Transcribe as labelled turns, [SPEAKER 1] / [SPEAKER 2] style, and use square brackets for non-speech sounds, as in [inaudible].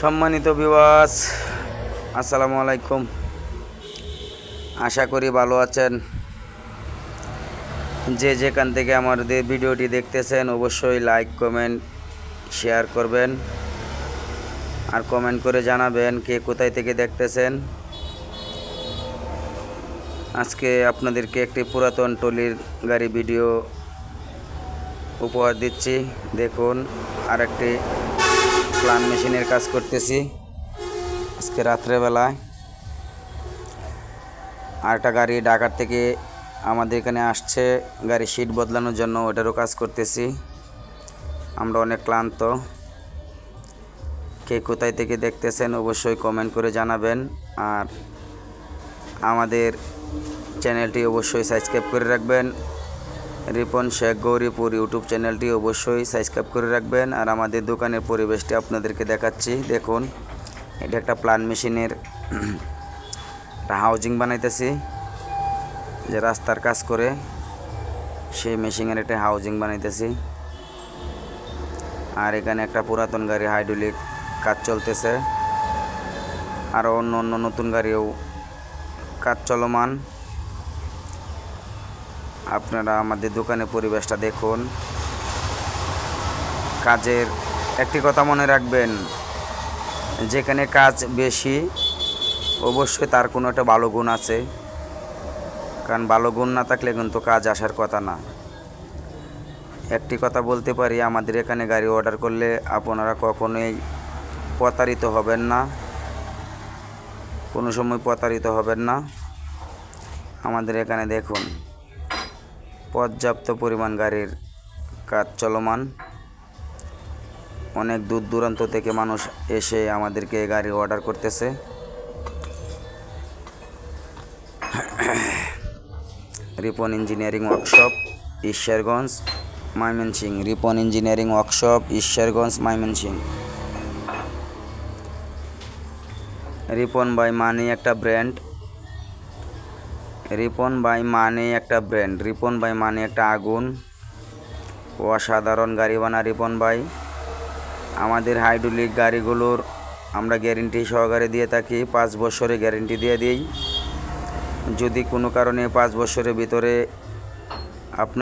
[SPEAKER 1] সম্মানিত বিবাস আসসালামু আলাইকুম। আশা করি ভালো আছেন। যে যেখান থেকে আমাদের ভিডিওটি দেখতেছেন, অবশ্যই লাইক কমেন্ট শেয়ার করবেন। আর কমেন্ট করে জানাবেন কে কোথায় থেকে দেখতেছেন। আজকে আপনাদেরকে একটি পুরাতন টলির গাড়ি ভিডিও উপহার দিচ্ছি। দেখুন আর একটি প্লান মেশিনের কাজ করতেছি। আজকে রাত্রেবেলায়। আর একটা গাড়ি ঢাকার থেকে আমাদের এখানে আসছে, গাড়ি সিট বদলানোর জন্য ওটারও কাজ করতেছি। আমরা অনেক ক্লান্ত। কে কোথায় থেকে দেখতেছেন অবশ্যই কমেন্ট করে জানাবেন। আর আমাদের চ্যানেলটি অবশ্যই সাবস্ক্রাইব করে রাখবেন। রিপন শেখ গৌরীপুর ইউটিউব চ্যানেলটি অবশ্যই সাবস্ক্রাইব করে রাখবেন। আর আমাদের দোকানের পরিবেশটি আপনাদেরকে দেখাচ্ছি। দেখুন, এটা একটা প্লান মেশিনের [clears throat] হাউজিং বানাইতেছি। যে রাস্তার কাজ করে সেই মেশিনের একটা হাউজিং বানাইতেছি। আর এখানে একটা পুরাতন গাড়ি, হাইড্রোলিক কাজ চলতেছে। আরও অন্য অন্য নতুন গাড়িও কাজ চলমান। আপনারা আমাদের দোকানে পরিবেশটা দেখুন। কাজের একটি কথা মনে রাখবেন, যেখানে কাজ বেশি, অবশ্যই তার কোনো একটা ভালো গুণ আছে। কারণ ভালো গুণ না থাকলে কিন্তু কাজ আসার কথা না। একটি কথা বলতে পারি, আমাদের এখানে গাড়ি অর্ডার করলে আপনারা কখনোই প্রতারিত হবেন না। কোনো সময় প্রতারিত হবেন না। আমাদের এখানে দেখুন। পর্যাপ্ত পরিমাণ গাড়ির কাজ চলমান। অনেক দূর দূরান্ত থেকে মানুষ এসে আমাদেরকে গাড়ি অর্ডার করতেছে। Ripon engineering workshop, Ishwarganj Mymensingh Ripon engineering workshop, Ishwarganj Mymensingh Ripon by money একটা ব্র্যান্ড। রিপন বাই মানে একটা ব্র্যান্ড রিপন বাই মানে একটা আগুন। অসাধারণ গাড়ি বানা রিপন বাই আমাদের হাইড্রোলিক গাড়িগুলোর আমরা গ্যারেন্টি সহকারে দিয়ে থাকি, পাঁচ বছরে গ্যারেন্টি দিয়ে দিই। যদি কোনো কারণে পাঁচ বছরের ভিতরে আপনার